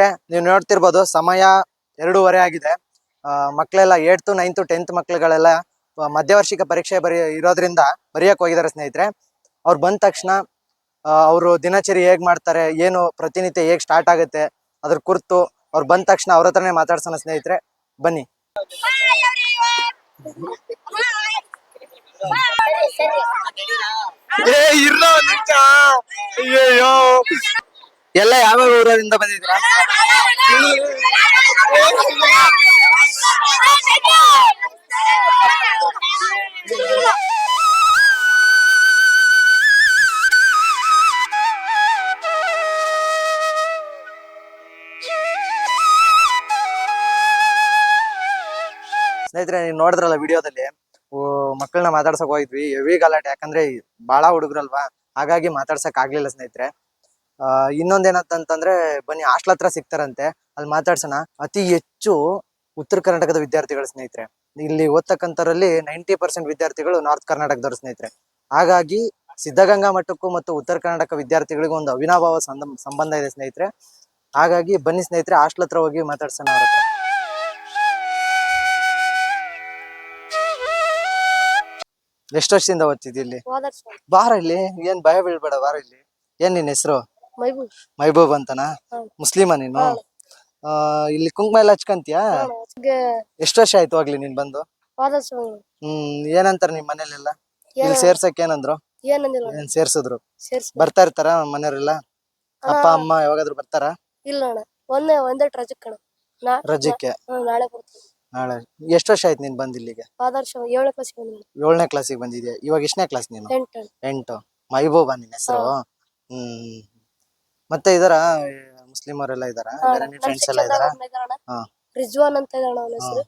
ಸ್ನೇಹಿತರೆ ನೀವು ನೋಡ್ತಿರ್ಬೋದು ಸಮಯ ಎರಡೂವರೆ ಆಗಿದೆ. ಆ, ಮಕ್ಳೆಲ್ಲ ಏಟ್ತು ನೈನ್ತು ಟೆಂತ್ ಮಕ್ಳುಗಳೆಲ್ಲ ಆ, ಮಧ್ಯವರ್ಷಿಕ ಪರೀಕ್ಷೆ ಬರೀ ಇರೋದ್ರಿಂದ ಬರೆಯಕ್ ಹೋಗಿದ್ದಾರೆ ಸ್ನೇಹಿತರೆ. ಅವ್ರು ಬಂದ ತಕ್ಷಣ ಅವರು ದಿನಚರಿ ಹೇಗ್ ಮಾಡ್ತಾರೆ ಏನು ಪ್ರತಿನಿತ್ಯ ಹೇಗ್ ಸ್ಟಾರ್ಟ್ ಆಗುತ್ತೆ ಅದ್ರ ಕುರಿತು ಅವ್ರು ಬಂದ ತಕ್ಷಣ ಅವ್ರ ಹತ್ರನೇ ಮಾತಾಡ್ಸೋಣ ಸ್ನೇಹಿತರೆ. ಬನ್ನಿ. ಎಲ್ಲ ಯಾವ ಊರಿಂದ ಬಂದಿದ್ರ ಸ್ನೇಹಿತರೆ ನೀವು ನೋಡಿದ್ರಲ್ಲ ವಿಡಿಯೋದಲ್ಲಿ ಮಕ್ಕಳನ್ನ ಮಾತಾಡ್ಸಕ್ ಹೋಗಿದ್ವಿ. ಹೆವಿ ಗಲಾಟೆ ಯಾಕಂದ್ರೆ ಬಹಳ ಹುಡುಗ್ರಲ್ವಾ? ಹಾಗಾಗಿ ಮಾತಾಡ್ಸಕ್ ಆಗ್ಲಿಲ್ಲ ಸ್ನೇಹಿತರೆ. ಇನ್ನೊಂದೇನಂತಂದ್ರೆ ಬನ್ನಿ ಹಾಸ್ಟ್ಲ್ ಹತ್ರ ಸಿಗ್ತಾರಂತೆ. ಅಲ್ಲಿ ಮಾತಾಡ್ಸೋಣ. ಅತಿ ಹೆಚ್ಚು ಉತ್ತರ ಕರ್ನಾಟಕದ ವಿದ್ಯಾರ್ಥಿಗಳ ಸ್ನೇಹಿತರೆ. ಇಲ್ಲಿ ಓದ್ತಕ್ಕಂಥವ್ರಲ್ಲಿ ನೈಂಟಿ ಪರ್ಸೆಂಟ್ ವಿದ್ಯಾರ್ಥಿಗಳು ನಾರ್ತ್ ಕರ್ನಾಟಕದವ್ರ ಸ್ನೇಹಿತರೆ. ಹಾಗಾಗಿ ಸಿದ್ಧಗಂಗಾ ಮಠಕ್ಕೂ ಮತ್ತು ಉತ್ತರ ಕರ್ನಾಟಕ ವಿದ್ಯಾರ್ಥಿಗಳಿಗೂ ಒಂದು ಅವಿನಾಭಾವ ಸಂಬ- ಸಂಬಂಧ ಇದೆ ಸ್ನೇಹಿತರೆ. ಹಾಗಾಗಿ ಬನ್ನಿ ಸ್ನೇಹಿತರೆ ಹಾಸ್ಟ್ಲ್ ಹತ್ರ ಹೋಗಿ ಮಾತಾಡ್ಸೋಣ ಅವ್ರ ಹತ್ರ. ಎಷ್ಟು ವರ್ಷದಿಂದ ಓದ್ತಿದ್ದಿ ಇಲ್ಲಿ? ಬಾರ ಇಲ್ಲಿ? ಏನ್ ಭಯ ಬೀಳ್ಬೇಡ ಬಾರ ಇಲ್ಲಿ. ಏನ್ ನಿನ್ ಹೆಸರು? ಮೈಬೂಬ್. ಅಂತನಾ. ಮುಸ್ಲಿಮ ನೀನು? ಇಲ್ಲಿ ಕುಂಕುಮ ಎಲ್ಲ ಹಚ್ಕಂತೀಯಾ? ಎಷ್ಟು ವರ್ಷ ಆಯ್ತು ಆಗ್ಲಿ ನೀನ್ ಬಂದು? ಹ್ಮ್ ಏನಂತಾರ ನಿಮ್ ಮನೇಲೆಲ್ಲ? ಇಲ್ಲಿ ಸೇರ್ಸಕ್ ಏನಂದ್ರು? ಏನ್ ಸೇರ್ಸಿದ್ರು? ಸೇರ್ಸ್. ಬರ್ತಾ ಇರ್ತಾರ ಮನೆಯವರೆಲ್ಲ? ಅಪ್ಪ ಅಮ್ಮ ಯಾವಾಗಾದ್ರು ಬರ್ತಾರ? ಇಲ್ಲ ಒಂದೇ ಒಂದೇ ರಜಕ್ ರಜಕ್ಕೆ? ನಾಳೆ ನಾಳೆ. ಎಷ್ಟು ವರ್ಷ ಆಯ್ತು ನೀನ್ ಬಂದ್ ಇಲ್ಲಿಗೆ? ಏಳನೇ ಕ್ಲಾಸ್ ಏಳನೇ ಕ್ಲಾಸಿಗೆ ಬಂದಿದ್ಯಾ? ಇವಾಗ ಎಷ್ಟನೇ ಕ್ಲಾಸ್ ನೀನು? ಎಂಟು ಮೈಬೂಬಾ ನಿನ್ ಹೆಸರು? ಹ್ಮ್ ಮತ್ತೆ ಇದರ ಮುಸ್ಲಿಮರೆಲ್ಲ ಇದಾರ? ಬೇರೆ ಫ್ರೆಂಡ್ಸ್ ಎಲ್ಲ ಇದಾರ? ಹಾ. ರಿಜ್ವಾನ್ ಅಂತ ಇದ್ದಾಣ ಅವನ ಹೆಸರು.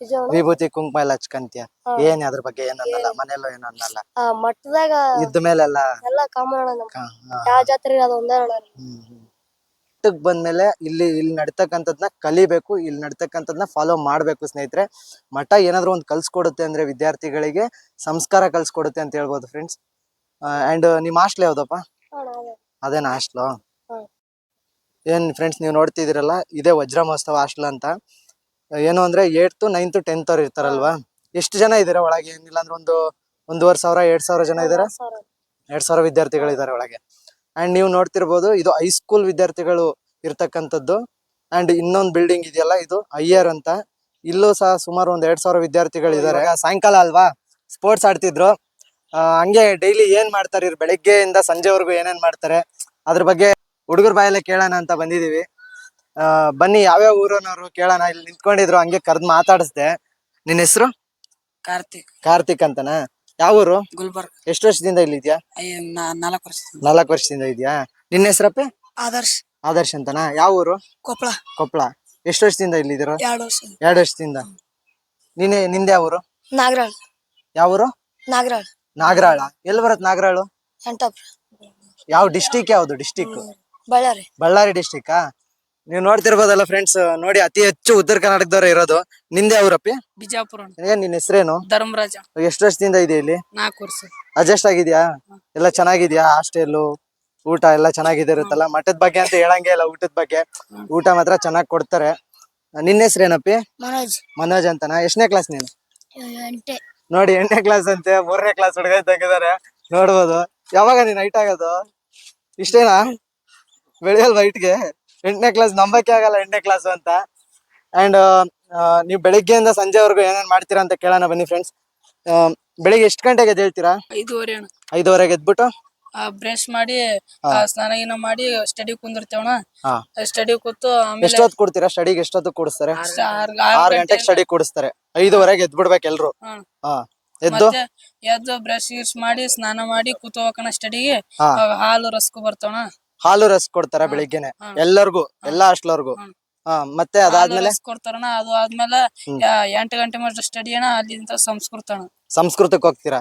ರಿಜ್ವಾನ್. ವಿಭೂತಿ ಕುಂಕುಮ ಎಲ್ಲ ಹಚ್ಕಂತೀಯ. ಏನ್ ಅದ್ರ ಬಗ್ಗೆ ಏನಲ್ಲ ಅನ್ನಲ್ಲ? ಮನೆಯಲ್ಲೂ ಏನ್ ಅನ್ನಲ್ಲ? ಆ ಮಠದಾಗ ಇದ್ದ ಮೇಲೆಲ್ಲ? ಎಲ್ಲ ಕಾಮನ್ ಅಣ್ಣ ನಮ್ ಕ- ಹಾ. ಯಾವ ಜಾತ್ರೆ ಅದು ಒಂದೇ ಅಣ್ಣ. ಮಠಕ್ ಬಂದ್ಮೇಲೆ ಇಲ್ಲಿ ಇಲ್ಲಿ ನಡ್ತಕ್ಕಂಥದ್ನ ಕಲಿಬೇಕು ಇಲ್ಲಿ ನಡ್ತಕ್ಕಂಥದ್ನ ಫಾಲೋ ಮಾಡ್ಬೇಕು ಸ್ನೇಹಿತರೆ. ಮಠ ಏನಾದ್ರು ಒಂದ್ ಕಲ್ಸ್ಕೊಡುತ್ತೆ ಅಂದ್ರೆ ವಿದ್ಯಾರ್ಥಿಗಳಿಗೆ ಸಂಸ್ಕಾರ ಕಲ್ಸ್ಕೊಡುತ್ತೆ ಅಂತ ಹೇಳ್ಬೋದು ಫ್ರೆಂಡ್ಸ್ ಅಂಡ್ ನಿಮ್ ಹಾಸ್ಟ್ಲ್ ಯಾವ್ದಪ್ಪ. ಅದೇನ ಹಾಸ್ಟ್ಲು. ಏನ್ ಫ್ರೆಂಡ್ಸ್ ನೀವು ನೋಡ್ತಿದಿರಲ್ಲ ಇದೇ ವಜ್ರ ಮಹೋತ್ಸವ ಹಾಸ್ಟೆಲ್ ಅಂತ. ಏನು ಅಂದ್ರೆ ಏಟ್ತು ನೈನ್ತ್ ಟೆಂತ್ ಅವ್ರು ಇರ್ತಾರಲ್ವಾ? ಎಷ್ಟು ಜನ ಇದಾರೆ ಒಳಗೆ? ಏನಿಲ್ಲ ಅಂದ್ರೆ ಒಂದು ಒಂದೂವರೆ ಸಾವಿರ ಎರಡ್ ಸಾವಿರ ಜನ ಇದಾರೆ. ಎರಡ್ ಸಾವಿರ ವಿದ್ಯಾರ್ಥಿಗಳು ಇದಾರೆ ಒಳಗೆ. ಅಂಡ್ ನೀವು ನೋಡ್ತಿರ್ಬೋದು ಇದು ಹೈಸ್ಕೂಲ್ ವಿದ್ಯಾರ್ಥಿಗಳು ಇರ್ತಕ್ಕಂಥದ್ದು. ಅಂಡ್ ಇನ್ನೊಂದು ಬಿಲ್ಡಿಂಗ್ ಇದೆಯಲ್ಲ ಇದು ಅಯ್ಯರ್ ಅಂತ. ಇಲ್ಲೂ ಸಹ ಸುಮಾರು ಒಂದ್ ಎರಡ್ ಸಾವಿರ ವಿದ್ಯಾರ್ಥಿಗಳು ಇದಾರೆ ಸಾಯಂಕಾಲ ಅಲ್ವಾ? ಸ್ಪೋರ್ಟ್ಸ್ ಆಡ್ತಿದ್ರು. ಹಂಗೆ ಡೈಲಿ ಏನ್ ಮಾಡ್ತಾರೆ ಇವ್ರು? ಬೆಳಗ್ಗೆಯಿಂದ ಸಂಜೆವರೆಗೂ ಏನೇನ್ ಮಾಡ್ತಾರೆ? ಅದ್ರ ಬಗ್ಗೆ ಹುಡುಗರ ಬಾಯಲ್ಲೇ ಕೇಳೋಣ ಅಂತ ಬಂದಿದೀವಿ. ಆ, ಬನ್ನಿ ಯಾವ್ಯಾವ ಊರನವರು ಕೇಳೋಣ. ಇಲ್ಲಿ ನಿಂತ್ಕೊಂಡಿದ್ರು ಹಂಗೆ ಕರ್ದ್ ಮಾತಾಡಿಸ್ದೆ. ನಿನ್ ಹೆಸರು? ಕಾರ್ತಿಕ್. ಕಾರ್ತಿಕ್ ಅಂತನ? ಯಾವ ಊರು? ಗುಲ್ಬರ್ಗ್. ಎಷ್ಟು ವರ್ಷದಿಂದ ಇಲ್ಲಿ ಇದೆಯಾ? ನಾಲ್ಕು ವರ್ಷ ನಾಲ್ಕು ವರ್ಷದಿಂದ ಇದೆಯಾ? ನಿನ್ನ ಹೆಸರಪ್ಪ? ಆದರ್ಶ್. ಆದರ್ಶ್ ಅಂತನ? ಯಾವ ಊರು? ಕೊಪ್ಪಳ ಕೊಪ್ಪಳ ಎಷ್ಟು ವರ್ಷದಿಂದ ಇಲ್ಲಿದ್ದೀರ ಎರಡು ವರ್ಷ ಎರಡು ವರ್ಷದಿಂದ. ನೀನೆ ನಿಂದ ಯಾವ ಊರು? ನಾಗರಾಳ್. ಯಾವ ಊರು? ನಾಗರಾಳ್. ನಾಗರಾಳ. ಎಲ್ಲಿ ಬರುತ್ತೆ ನಾಗರಾಳು? ಯಾವ ಡಿಸ್ಟಿಕ್ ಯಾವ್ದು? ಡಿಸ್ಟಿಕ್. ಬಳ್ಳಾರಿ. ಬಳ್ಳಾರಿ ಡಿಸ್ಟಿಕ್ ನೀವು ನೋಡ್ತಿರ್ಬೋದಲ್ಲ ಫ್ರೆಂಡ್ಸ್ ನೋಡಿ ಅತಿ ಹೆಚ್ಚು ಉತ್ತರ ಕರ್ನಾಟಕದವ್ರ ಇರೋದು. ನಿಂದೆ ಊರಪ್ಪಿ? ಬಿಜಾಪುರ ಏನ್ ನಿನ್ ಹೆಸರೇನು? ಧರ್ಮರಾಜ. ಎಷ್ಟು ವರ್ಷದಿಂದ ಇದೆ ಇಲ್ಲಿ? ನಾಲ್ಕು ವರ್ಷ. ಅಡ್ಜಸ್ಟ್ ಆಗಿದ್ಯಾ? ಎಲ್ಲ ಚೆನ್ನಾಗಿದ್ಯಾ? ಹಾಸ್ಟೆಲ್ ಊಟ ಎಲ್ಲ ಚೆನ್ನಾಗಿದೆ ಇರುತ್ತಲ್ಲ ಮಠದ ಬಗ್ಗೆ ಅಂತ ಹೇಳಂಗೆ ಇಲ್ಲ ಊಟದ ಬಗ್ಗೆ. ಊಟ ಮಾತ್ರ ಚೆನ್ನಾಗಿ ಕೊಡ್ತಾರೆ. ನಿನ್ನ ಹೆಸರೇನಪ್ಪಿ ಮನೋಜ್. ಮನೋಜ್ ಅಂತನಾ? ಎಷ್ಟನೇ ಕ್ಲಾಸ್ ನೀನು? ನೋಡಿ ಎಂಟನೇ ಕ್ಲಾಸ್ ಅಂತೆ ಮೂರನೇ ಕ್ಲಾಸ್ ಹುಡುಗ ಇದ್ದಂಗಿದ್ದಾರೆ ನೋಡ್ಬೋದು. ಯಾವಾಗ ನೀನ್ ಹೈಟ್ ಆಗೋದು? ಇಷ್ಟೇನಾ? ಬೆಳೆಯಲ್ವಾ ಹೈಟ್ಗೆ ಎಂಟನೇ ಕ್ಲಾಸ್ ನಂಬಕ್ಕೆ ಆಗಲ್ಲ ಎಂಟನೇ ಕ್ಲಾಸ್ ಅಂತ. ಅಂಡ್ ನೀವು ಬೆಳಿಗ್ಗೆಯಿಂದ ಸಂಜೆವರೆಗೂ ಏನೇನ್ ಮಾಡ್ತೀರಾ ಅಂತ ಕೇಳೋಣ ಬನ್ನಿ ಫ್ರೆಂಡ್ಸ್ ಬೆಳಿಗ್ಗೆ ಎಷ್ಟು ಗಂಟೆಗೆ ಎದ್ದೇಳ್ತೀರಾ? ಐದುವರೆ ಅಣ್ಣ. ಐದುವರೆಗೆ ಎದ್ಬಿಟ್ಟು? ಬ್ರಷ್ ಮಾಡಿ ಸ್ನಾನ ಗೀನ ಮಾಡಿ ಸ್ಟಡಿ ಕುಂದಿರ್ತೇವಣ ಹಾ. ಸ್ಟಡಿ ಕೂತು ಆಮೇಲೆ ಎಷ್ಟೊತ್ತು ಕೊಡ್ತೀರಾ? ಸ್ಟಡಿಗೆ ಎಷ್ಟೊತ್ತು ಕೂಡಿಸ್ತಾರೆ? ಆರ್- ಆರು ಆರ್ ಗಂಟೆಗೆ ಸ್ಟಡಿ ಕೂಡಿಸ್ತಾರೆ. ಐದುವರೆಗೆ ಎದ್ಬಿಡ್ಬೇಕು ಎಲ್ರು. ಹಾ. ಹಾ. ಎದ್ದು? ಮತ್ತೆ ಎದ್ದು ಬ್ರಷ್ ಗಿಶ್ ಮಾಡಿ ಸ್ನಾನ ಮಾಡಿ ಕೂತ್ಕೋಕಣ ಸ್ಟಡಿಗೆ ಹಾ. ಹಾಲು ರಸ್ಕು ಬರ್ತಾವಣ ಹಾಲು ರಸ್ ಕೊಡ್ತಾರ ಬೆಳಿಗ್ಗೆನೆ. ಎಲ್ಲರಿಗೂ ಎಲ್ಲಾ ಹಾಸ್ಟ್ಲರ್ಗು ಹಾ. ಮತ್ತೆ ಅದಾದ್ಮೇಲೆ? ಕೊಡ್ತಾರಣ ಅದು ಆದ್ಮೇಲೆ. ಎಂಟು ಗಂಟೆ ಮಟ್ಟ ಸ್ಟಡಿ ಅಣ್ಣ ಅಲ್ಲಿಂದ ಸಂಸ್ಕೃತ ಸಂಸ್ಕೃತಕ್ಕೆ ಹೋಗ್ತೀರಾ?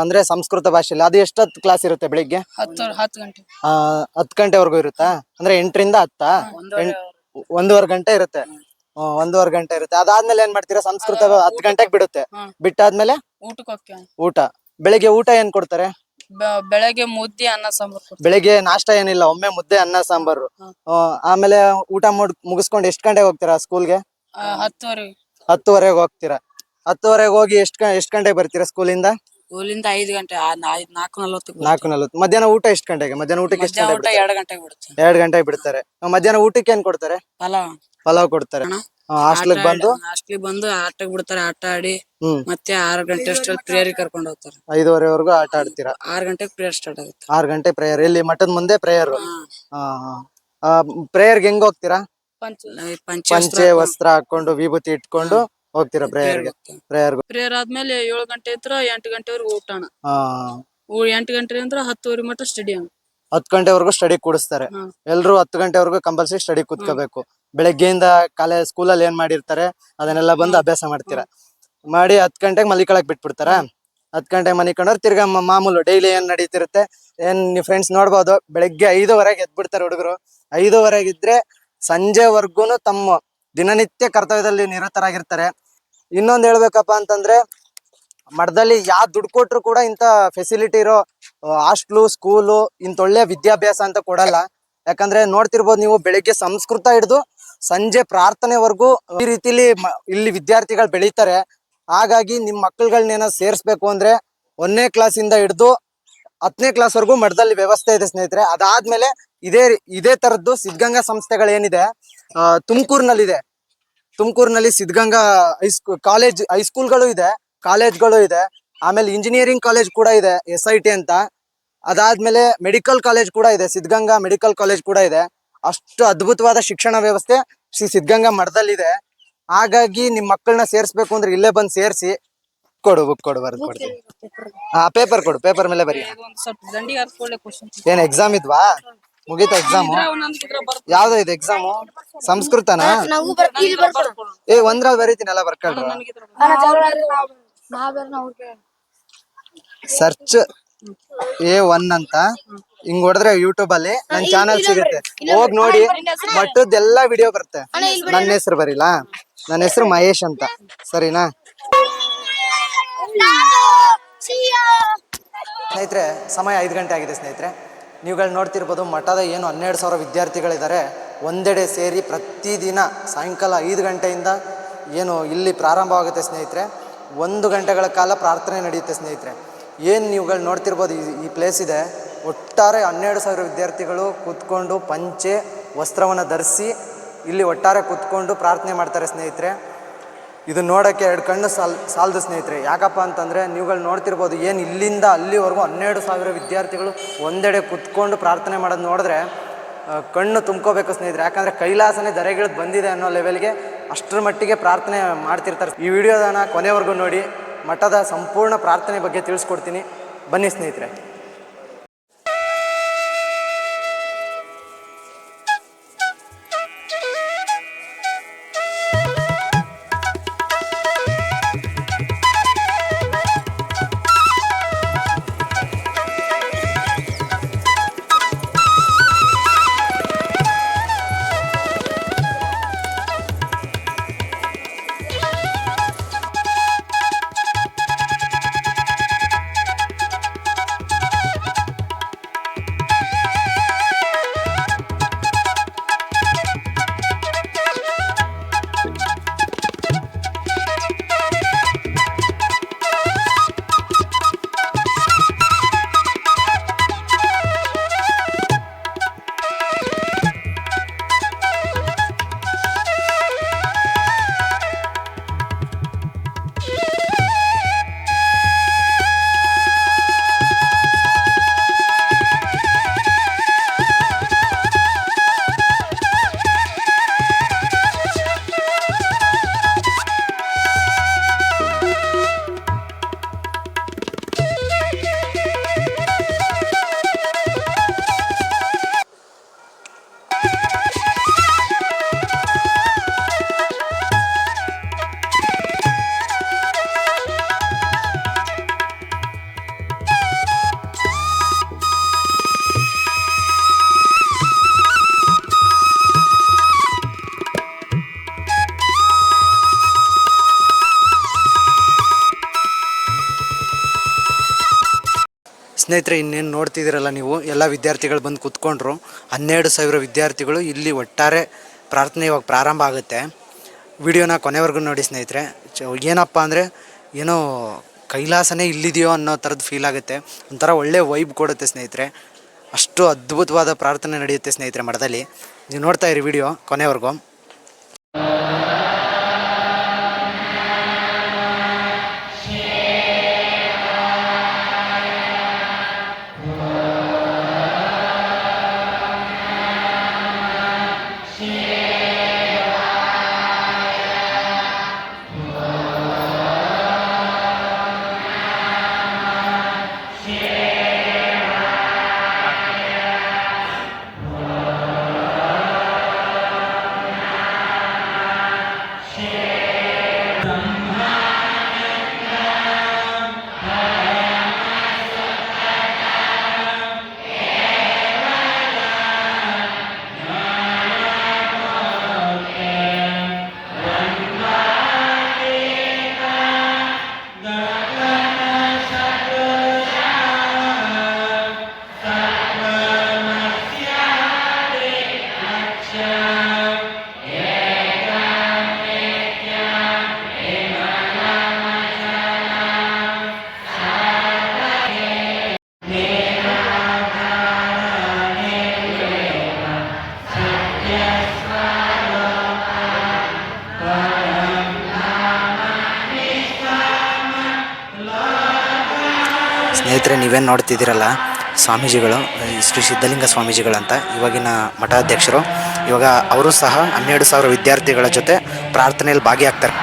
ಅಂದ್ರೆ ಸಂಸ್ಕೃತ ಭಾಷೆಯಲ್ಲಿ ಅದು ಎಷ್ಟೊತ್ತು ಕ್ಲಾಸ್ ಇರುತ್ತೆ ಬೆಳಿಗ್ಗೆ? ಹತ್ತು ಹತ್ತು ಗಂಟೆ. ಆ ಹತ್ತು ಗಂಟೆವರೆಗೂ ಇರುತ್ತಾ? ಅಂದ್ರೆ ಎಂಟರಿಂದ ಹತ್ತಾ? ಒಂದೂವರೆ ಗಂಟೆ ಇರುತ್ತೆ. ಒಂದೂವರೆ ಗಂಟೆ ಇರುತ್ತೆ. ಅದಾದ್ಮೇಲೆ ಏನ್ ಮಾಡ್ತೀರಾ? ಸಂಸ್ಕೃತ ಹತ್ತು ಗಂಟೆಗೆ ಬಿಡುತ್ತೆ. ಬಿಟ್ಟಾದ್ಮೇಲೆ? ಊಟಕ್ಕೆ ಊಟ. ಬೆಳಿಗ್ಗೆ ಊಟ ಏನ್ ಕೊಡ್ತಾರೆ? ಬೆ- ಬೆಳಗ್ಗೆ ಮುದ್ದೆ ಅನ್ನ ಸಾಂಬಾರ್ ಬೆಳಗ್ಗೆ ಬೆಳಿಗ್ಗೆ ನಾಷ್ಟ ಏನಿಲ್ಲ ಒಮ್ಮೆ ಮುದ್ದೆ ಅನ್ನ ಸಾಂಬಾರು. ಹಾ. ಆ, ಆಮೇಲೆ ಊಟ ಮುಡ್ ಮುಗಿಸ್ಕೊಂಡು ಎಷ್ಟ್ ಗಂಟೆಗೆ ಹೋಗ್ತೀರಾ ಸ್ಕೂಲ್ಗೆ? ಆ, ಹತ್ತುವರೆಗೆ. ಹೋಗ್ತೀರಾ. ಹತ್ತುವರೆಗೆ ಹೋಗಿ ಎಷ್ಟ್ ಗ- ಎಷ್ಟ್ ಗಂಟೆಗೆ ಬರ್ತೀರಾ ಸ್ಕೂಲಿಂದ? ಊರಿಂದ ಐದು ಗಂಟೆ ಆ, ನಾ- ಐದ್- ನಾಲ್ಕು ನಲ್ವತ್ತಕ್ಕೆ ನಾಲ್ಕು ನಲ್ವತ್ತು. ಮಧ್ಯಾಹ್ನ ಊಟ ಎಷ್ಟ್ ಗಂಟೆಗೆ? ಮಧ್ಯಾಹ್ನ ಊಟಕ್ಕೆ ಎಷ್ಟ್ ಮಧ್ಯಾಹ್ನ ಊಟ ಬಿಡ್ತಾರೆ? ಎರಡು ಗಂಟೆಗೆ ಬಿಡುತ್ತೆ ಎರಡು ಗಂಟೆಗೆ ಬಿಡ್ತಾರೆ. ಆ, ಮಧ್ಯಾಹ್ನ ಊಟಕ್ಕೆ ಏನ್ ಕೊಡ್ತಾರೆ? ಪಲಾವ್. ಪಲಾವ್ ಕೊಡ್ತಾರೆ. ಅಣ್ಣ. ಹಾಸ್ಟ್ಲಿಗೆ ಬಂದು? ಹಾಸ್ಟ್ಲಿಗೆ ಬಂದು ಆಟಕ್ಕೆ ಬಿಡ್ತಾರೆ ಆಟ ಆಡಿ ಹ್ಮ್. ಮತ್ತೆ ಆರು ಗಂಟೆ ಅಷ್ಟರಲ್ಲಿ ಪ್ರೇಯರ್ ಕರ್ಕೊಂಡು ಹೋಗ್ತಾರೆ. ಐದುವರೆವರೆಗೂ ಆಟ ಆಡ್ತೀರಾ? ಆರು ಗಂಟೆಗೆ ಪ್ರೇಯರ್ ಸ್ಟಾರ್ಟ್ ಆಗುತ್ತೆ. ಆರ್ ಗಂಟೆ ಪ್ರೇಯರ್. ಇಲ್ಲಿ ಮಠದ ಮುಂದೆ ಪ್ರೇಯರ್? ಪ್ರೇಯರ್ ಪ್ರೇಯರ್ಗೆ ಹೆಂಗ್ ಹೋಗ್ತೀರಾ? ಪಂಚ ವಸ್ತ್ರ ಹಾಕೊಂಡು ವಿಭೂತಿ ಇಟ್ಕೊಂಡು ಹೋಗ್ತೀರಾ ಪ್ರೇಯರ್ಗೆ ಪ್ರೇಯರ್ ಪ್ರೇಯರ್ ಆದ್ಮೇಲೆ ಏಳು ಗಂಟೆ ಹತ್ರ ಎಂಟು ಗಂಟೆವರೆಗೂ ಊಟ ಹಾ. ಎಂಟು ಗಂಟೆ ಅಂದ್ರೆ ಹತ್ತುವರೆ ಮಟ್ಟ ಸ್ಟೇಡಿಯಂ ಹತ್ತು ಗಂಟೆವರೆಗೂ ಸ್ಟಡಿ ಕೂಡಿಸ್ತಾರೆ. ಎಲ್ಲರೂ ಎಲ್ರು ಹತ್ತು ಗಂಟೆವರೆಗೂ ಕಂಪಲ್ಸರಿ ಸ್ಟಡಿ ಕೂತ್ಕೋಬೇಕು. ಬೆಳಗ್ಗೆಯಿಂದ ಕಾಲೇಜ್ ಸ್ಕೂಲಲ್ಲಿ ಏನ್ ಮಾಡಿರ್ತಾರೆ ಅದನ್ನೆಲ್ಲ ಬಂದು ಅಭ್ಯಾಸ ಮಾಡ್ತೀರಾ? ಮಾಡಿ ಹತ್ತು ಗಂಟೆಗೆ ಮಲಿಕೊಳಕ್ ಬಿಟ್ಬಿಡ್ತಾರ? ಹತ್ತು ಗಂಟೆಗೆ ಮಲಿಕೊಂಡ್ರೆ ತಿರ್ಗಾ ಮಾಮೂಲು ಡೈಲಿ ಏನ್ ನಡೀತಿರುತ್ತೆ? ಏನ್ ನೀವು ಫ್ರೆಂಡ್ಸ್ ನೋಡ್ಬೋದು? ಬೆಳಗ್ಗೆ ಐದುವರೆಗೆ ಎದ್ಬಿಡ್ತಾರೆ ಹುಡುಗರು. ಐದುವರೆಗೆ ಇದ್ರೆ ಸಂಜೆವರೆಗೂ ತಮ್ಮ ದಿನನಿತ್ಯ ಕರ್ತವ್ಯದಲ್ಲಿ ನಿರತರಾಗಿರ್ತಾರೆ. ಇನ್ನೊಂದ್ ಹೇಳ್ಬೇಕಪ್ಪ ಅಂತಂದ್ರೆ ಮಠದಲ್ಲಿ ಯಾವ ದುಡ್ಡು ಕೊಟ್ರು ಕೂಡ ಇಂತ ಫೆಸಿಲಿಟಿ ಇರೋ ಹಾಸ್ಟ್ಲು ಸ್ಕೂಲು ಇಂತ ಒಳ್ಳೆ ವಿದ್ಯಾಭ್ಯಾಸ ಅಂತ ಕೊಡಲ್ಲ. ಯಾಕಂದ್ರೆ ನೋಡ್ತಿರ್ಬೋದು ನೀವು ಬೆಳಿಗ್ಗೆ ಸಂಸ್ಕೃತ ಹಿಡಿದು ಸಂಜೆ ಪ್ರಾರ್ಥನೆವರೆಗೂ ಈ ರೀತಿಲಿ ಇಲ್ಲಿ ವಿದ್ಯಾರ್ಥಿಗಳು ಬೆಳೀತಾರೆ. ಹಾಗಾಗಿ ನಿಮ್ ಮಕ್ಕಳುಗಳನ್ನೇನೋ ಸೇರಿಸ್ಬೇಕು ಅಂದ್ರೆ ಒಂದನೇ ಕ್ಲಾಸಿಂದ ಹಿಡಿದು ಹತ್ತನೇ ಕ್ಲಾಸ್ ವರೆಗೂ ಮಠದಲ್ಲಿ ವ್ಯವಸ್ಥೆ ಇದೆ ಸ್ನೇಹಿತರೆ. ಅದಾದ್ಮೇಲೆ ಇದೇ ಇದೇ ತರದ್ದು ಸಿದ್ಧಗಂಗಾ ಸಂಸ್ಥೆಗಳೇನಿದೆ ತುಮಕೂರಿನಲ್ಲಿದೆ. ತುಮಕೂರಿನಲ್ಲಿ ಸಿದ್ಧಗಂಗಾ ಹೈಸ್ಕೂ ಕಾಲೇಜ್ ಹೈಸ್ಕೂಲ್ಗಳು ಇದೆ. ಕಾಲೇಜ್ಗಳು ಇದೆ. ಆಮೇಲೆ ಇಂಜಿನಿಯರಿಂಗ್ ಕಾಲೇಜ್ ಕೂಡ ಇದೆ ಎಸ್ ಐ ಟಿ ಅಂತ. ಅದಾದ್ಮೇಲೆ ಮೆಡಿಕಲ್ ಕಾಲೇಜ್ ಕೂಡ ಇದೆ ಸಿದ್ಧಗಂಗಾ ಮೆಡಿಕಲ್ ಕಾಲೇಜ್ ಕೂಡ ಇದೆ. ಅಷ್ಟು ಅದ್ಭುತವಾದ ಶಿಕ್ಷಣ ವ್ಯವಸ್ಥೆ ಶ್ರೀ ಸಿದ್ಧಗಂಗಾ ಮಠದಲ್ಲಿದೆ. ಹಾಗಾಗಿ ನಿಮ್ ಮಕ್ಕಳನ್ನ ಸೇರ್ಸ್ಬೇಕು ಅಂದ್ರೆ ಇಲ್ಲೇ ಬಂದು ಸೇರ್ಸಿ ಕೊಡು ಬುಕ್ ಕೊಡು ಬರ್ದು ಕೊಡ್ತೀನಿ ಹಾ ಪೇಪರ್ ಕೊಡು ಪೇಪರ್ ಮೇಲೆ ಬರೀ. ಏನ್ ಎಕ್ಸಾಮ್ ಇದ್ವಾ? ಮುಗೀತಾ ಎಕ್ಸಾಮು ಯಾವ್ದು ಇದು ಎಕ್ಸಾಮು ಸಂಸ್ಕೃತನಾ? ಏ ಒಂದ್ರ ಬರೀತೀನಿ ಎಲ್ಲ ಬರ್ಕೊಳ್ರು ಸರ್ಚ್ ಎ ಒನ್ ಅಂತ. ಹಿಂಗ್ ಹೊಡೆದ್ರೆ ಯೂಟ್ಯೂಬ್ ಅಲ್ಲಿ ನನ್ ಚಾನಲ್ ಸಿಗುತ್ತೆ. ಹೋಗ್ ನೋಡಿ ಮಟ್ಟದ್ದೆಲ್ಲ ವಿಡಿಯೋ ಬರುತ್ತೆ. ನನ್ನ ಹೆಸರು ಬರೀಲಾ? ನನ್ನ ಹೆಸರು ಮಹೇಶ್ ಅಂತ. ಸರಿನಾ? ಸ್ನೇಹಿತರೆ ಸಮಯ ಐದು ಗಂಟೆ ಆಗಿದೆ ಸ್ನೇಹಿತರೆ. ನೀವುಗಳು ನೋಡ್ತಿರ್ಬೋದು ಮಠದ ಏನು ಹನ್ನೆರಡು ಸಾವಿರ ವಿದ್ಯಾರ್ಥಿಗಳಿದ್ದಾರೆ ಒಂದೆಡೆ ಸೇರಿ ಪ್ರತಿದಿನ ಸಾಯಂಕಾಲ ಐದು ಗಂಟೆಯಿಂದ ಏನು ಇಲ್ಲಿ ಪ್ರಾರಂಭವಾಗುತ್ತೆ ಸ್ನೇಹಿತರೆ. ಒಂದು ಗಂಟೆಗಳ ಕಾಲ ಪ್ರಾರ್ಥನೆ ನಡೆಯುತ್ತೆ ಸ್ನೇಹಿತರೆ. ಏನು ನೀವುಗಳು ನೋಡ್ತಿರ್ಬೋದು ಈ- ಪ್ಲೇಸ್ ಇದೆ. ಒಟ್ಟಾರೆ ಹನ್ನೆರಡು ಸಾವಿರ ವಿದ್ಯಾರ್ಥಿಗಳು ಕೂತ್ಕೊಂಡು ಪಂಚೆ ವಸ್ತ್ರವನ್ನು ಧರಿಸಿ ಇಲ್ಲಿ ಒಟ್ಟಾರೆ ಕೂತ್ಕೊಂಡು ಪ್ರಾರ್ಥನೆ ಮಾಡ್ತಾರೆ ಸ್ನೇಹಿತರೆ. ಇದು ನೋಡೋಕ್ಕೆ ಎರಡು ಕಣ್ಣು ಸಾಲ್, ಸಾಲದು ಸ್ನೇಹಿತರೆ. ಯಾಕಪ್ಪ ಅಂತಂದರೆ ನೀವುಗಳು ನೋಡ್ತಿರ್ಬೋದು ಏನು ಇಲ್ಲಿಂದ ಅಲ್ಲಿವರೆಗೂ ಹನ್ನೆರಡು ಸಾವಿರ ವಿದ್ಯಾರ್ಥಿಗಳು ಒಂದೆಡೆ ಕೂತ್ಕೊಂಡು ಪ್ರಾರ್ಥನೆ ಮಾಡೋದು ನೋಡಿದ್ರೆ ಕಣ್ಣು ತುಂಬ್ಕೋಬೇಕು ಸ್ನೇಹಿತರೆ. ಯಾಕಂದರೆ ಕೈಲಾಸನೇ ಧರೆಗಿಳಿದು ಬಂದಿದೆ ಅನ್ನೋ ಲೆವೆಲ್ಗೆ ಅಷ್ಟರ ಮಟ್ಟಿಗೆ ಪ್ರಾರ್ಥನೆ ಮಾಡ್ತಿರ್ತಾರೆ. ಈ ವಿಡಿಯೋದನ್ನು ಕೊನೆವರೆಗೂ ನೋಡಿ, ಮಠದ ಸಂಪೂರ್ಣ ಪ್ರಾರ್ಥನೆ ಬಗ್ಗೆ ತಿಳಿಸ್ಕೊಡ್ತೀನಿ. ಬನ್ನಿ ಸ್ನೇಹಿತರೆ. ಸ್ನೇಹಿತರೆ, ಇನ್ನೇನು ನೋಡ್ತಿದ್ದೀರಲ್ಲ ನೀವು? ಎಲ್ಲ ವಿದ್ಯಾರ್ಥಿಗಳು ಬಂದು ಕೂತ್ಕೊಂಡ್ರು. ಹನ್ನೆರಡು ಸಾವಿರ ವಿದ್ಯಾರ್ಥಿಗಳು ಇಲ್ಲಿ ಒಟ್ಟಾರೆ ಪ್ರಾರ್ಥನೆ ಇವಾಗ ಪ್ರಾರಂಭ ಆಗುತ್ತೆ. ವಿಡಿಯೋನ ಕೊನೆವರೆಗೂ ನೋಡಿ ಸ್ನೇಹಿತರೆ. ಏನಪ್ಪ ಅಂದರೆ, ಏನೋ ಕೈಲಾಸನೇ ಇಲ್ಲಿದೆಯೋ ಅನ್ನೋ ಥರದ್ದು ಫೀಲ್ ಆಗುತ್ತೆ. ಒಂಥರ ಒಳ್ಳೆ ವೈಬ್ ಕೊಡುತ್ತೆ ಸ್ನೇಹಿತರೆ. ಅಷ್ಟು ಅದ್ಭುತವಾದ ಪ್ರಾರ್ಥನೆ ನಡೆಯುತ್ತೆ ಸ್ನೇಹಿತರೆ ಮಠದಲ್ಲಿ. ನೀವು ನೋಡ್ತಾ ಇರಿ ವಿಡಿಯೋ ಕೊನೆವರೆಗೂ. 감사합니다. ನೀವೇನು ನೋಡ್ತಿದ್ದೀರಲ್ಲ, ಸ್ವಾಮೀಜಿಗಳು ಶ್ರೀ ಸಿದ್ಧಲಿಂಗ ಸ್ವಾಮೀಜಿಗಳಂತ ಇವಾಗಿನ ಮಠಾಧ್ಯಕ್ಷರು, ಇವಾಗ ಅವರು ಸಹ ಹನ್ನೆರಡು ಸಾವಿರ ವಿದ್ಯಾರ್ಥಿಗಳ ಜೊತೆ ಪ್ರಾರ್ಥನೆಯಲ್ಲಿ ಭಾಗಿಯಾಗ್ತಾರೆ.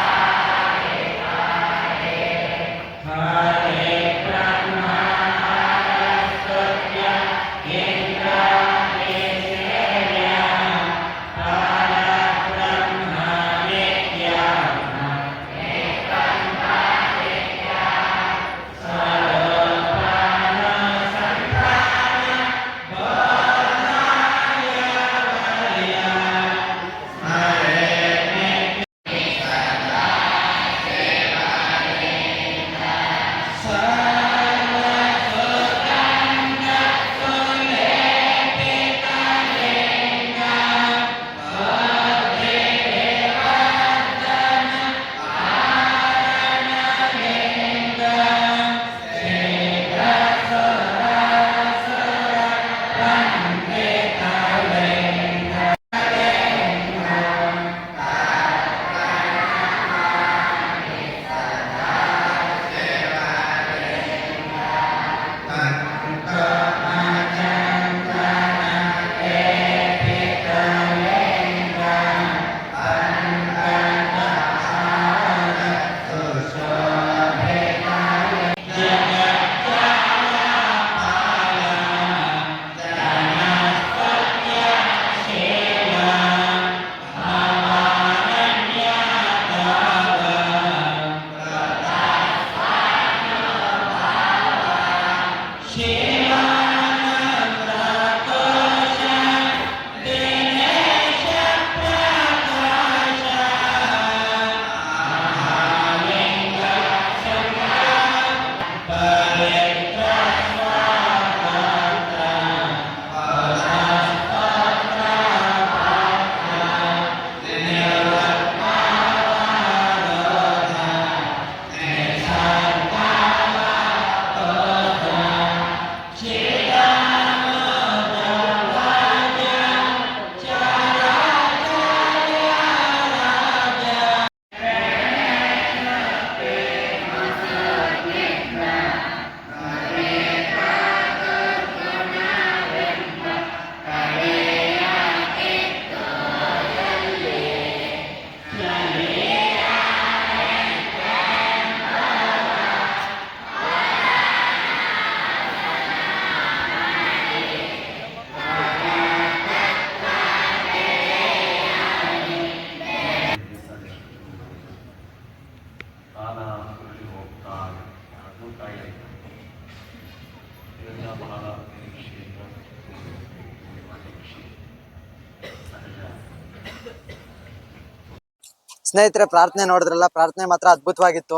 ಸ್ನೇಹಿತರೆ, ಪ್ರಾರ್ಥನೆ ನೋಡಿದ್ರಲ್ಲ, ಪ್ರಾರ್ಥನೆ ಮಾತ್ರ ಅದ್ಭುತವಾಗಿತ್ತು.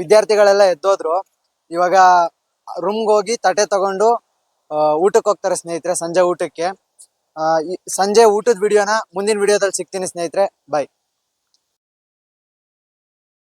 ವಿದ್ಯಾರ್ಥಿಗಳೆಲ್ಲ ಎದ್ದೋದ್ರು. ಇವಾಗ ರೂಮ್ಗೆ ಹೋಗಿ ತಟ್ಟೆ ತಗೊಂಡು ಊಟಕ್ಕೆ ಹೋಗ್ತಾರೆ ಸ್ನೇಹಿತರೆ, ಸಂಜೆ ಊಟಕ್ಕೆ. ಸಂಜೆ ಊಟದ ವಿಡಿಯೋನ ಮುಂದಿನ ವಿಡಿಯೋದಲ್ಲಿ ಸಿಗ್ತೀನಿ ಸ್ನೇಹಿತರೆ. ಬಾಯ್